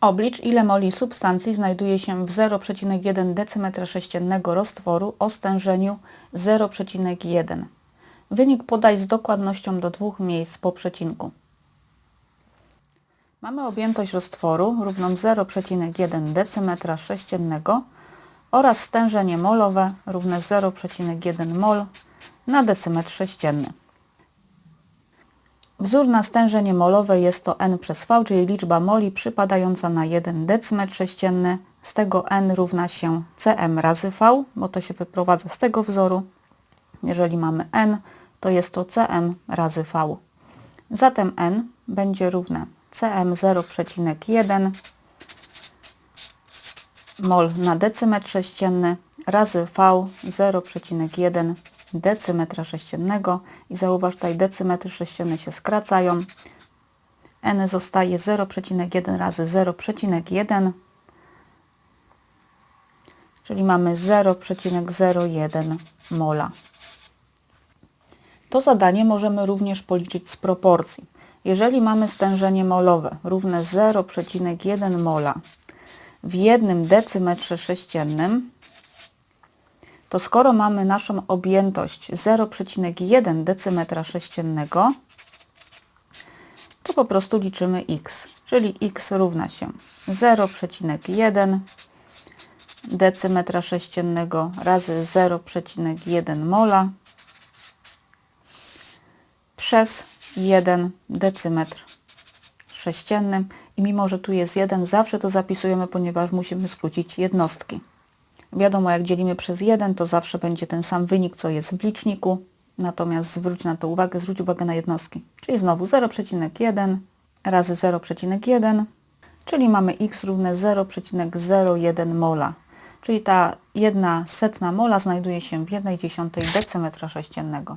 Oblicz ile moli substancji znajduje się w 0,1 dm3 roztworu o stężeniu 0,1. Wynik podaj z dokładnością do dwóch miejsc po przecinku. Mamy objętość roztworu równą 0,1 dm3 oraz stężenie molowe równe 0,1 mol na decymetr sześcienny. Wzór na stężenie molowe jest to n przez v, czyli liczba moli przypadająca na 1 decymetr sześcienny. Z tego n równa się cm razy v, bo to się wyprowadza z tego wzoru. Jeżeli mamy n, to jest to cm razy v. Zatem n będzie równe cm 0,1 mol na decymetr sześcienny razy V 0,1 decymetra sześciennego i zauważ tutaj decymetry sześcienne się skracają. N zostaje 0,1 razy 0,1 czyli mamy 0,01 mola. To zadanie możemy również policzyć z proporcji. Jeżeli mamy stężenie molowe równe 0,1 mola w jednym decymetrze sześciennym, to skoro mamy naszą objętość 0,1 decymetra sześciennego, to po prostu liczymy x, czyli x równa się 0,1 decymetra sześciennego razy 0,1 mola przez 1 decymetr sześcienny i mimo, że tu jest 1, zawsze to zapisujemy, ponieważ musimy skrócić jednostki. Wiadomo, jak dzielimy przez 1, to zawsze będzie ten sam wynik, co jest w liczniku, natomiast zwróć na to uwagę, zwróć uwagę na jednostki. Czyli znowu 0,1 razy 0,1, czyli mamy x równe 0,01 mola. Czyli ta jedna setna mola znajduje się w 1 dziesiątej decymetra sześciennego.